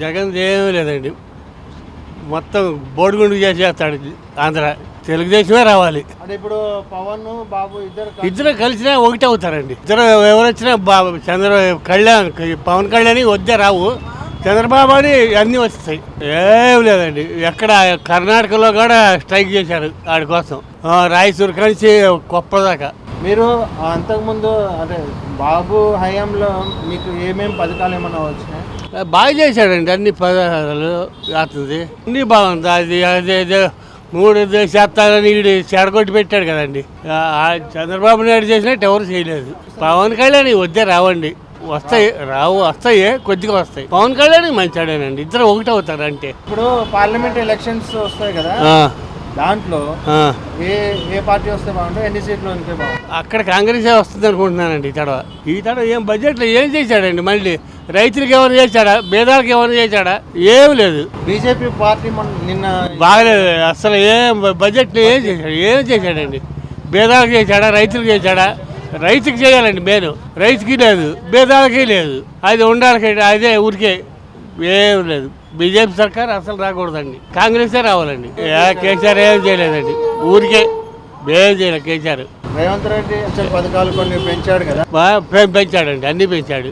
జగన్ ఏమీ లేదండి. మొత్తం బోడిగుండు చేసేస్తాడు ఆంధ్ర. తెలుగుదేశమే రావాలి. అంటే ఇప్పుడు పవన్ బాబు ఇద్దరు ఇద్దరు కలిసినా ఒకటే అవుతారండి. ఇద్దరు ఎవరు వచ్చినా బాబు చంద్ర కళ్యాణ్ పవన్ కళ్యాణ్ వద్దే రావు. చంద్రబాబు అని అన్నీ వస్తాయి ఏం లేదండి. ఎక్కడ కర్ణాటకలో కూడా స్ట్రైక్ చేశారు వాడి కోసం. రాయచూరు కలిసి కొప్పదాకా. మీరు అంతకుముందు అంటే బాబు హయాంలో మీకు ఏమేం పథకాలు ఏమైనా వచ్చినాయి? బాగా చేశాడండి అన్ని పదార్థాలు అతనిది అన్ని బాగుంది అది అది మూడు చేస్తానని ఈడు చెడగొట్టి పెట్టాడు కదండి. చంద్రబాబు నాయుడు చేసినట్టు ఎవరు చేయలేదు. పవన్ కళ్యాణ్ వద్దే రావండి. వస్తాయి రావు వస్తాయి కొద్దిగా వస్తాయి. పవన్ కళ్యాణ్ మంచాడేనండి ఇద్దరు ఒకటే అవుతారు అంటే ఇప్పుడు పార్లమెంట్ ఎలక్షన్స్ వస్తాయి కదా. దాంట్లో. ఏ ఏ పార్టీ వస్తే బాగుంటుంది ఎన్ని సీట్లు ఉంటే బాగుంటుంది. అక్కడ కాంగ్రెస్ వస్తుంది అనుకుంటున్నానండి ఈ తడవ. ఈ తడవ ఏం బడ్జెట్లో ఏం చేశాడండి మళ్ళీ? రైతులకు ఏమైనా చేశాడా? పేదలకు ఏమైనా చేశాడా? ఏం లేదు. బీజేపీ పార్టీ నిన్న బాగలేదు. అసలు ఏం బడ్జెట్లో ఏం చేశాడు? ఏం చేశాడండి? బేదాలకు చేశాడా? రైతులకు చేశాడా? రైతుకి చేయాలండి మేలు రైతుకి లేదు. బేదాలకి లేదు. అది ఉండాలి అదే ఊరికే. ఏం లేదు. బీజేపీ సర్కార్ అసలు రాకూడదండి. కాంగ్రెసే రావాలండి. ఏ కేసీఆర్ ఏం చేయలేదండి. ఊరికే ఏం చేయలేదు కేసీఆర్. రేవంత్ రెడ్డి అసలు పథకాలు కొన్ని పెంచాడు కదా. పెంచాడండి అన్నీ పెంచాడు.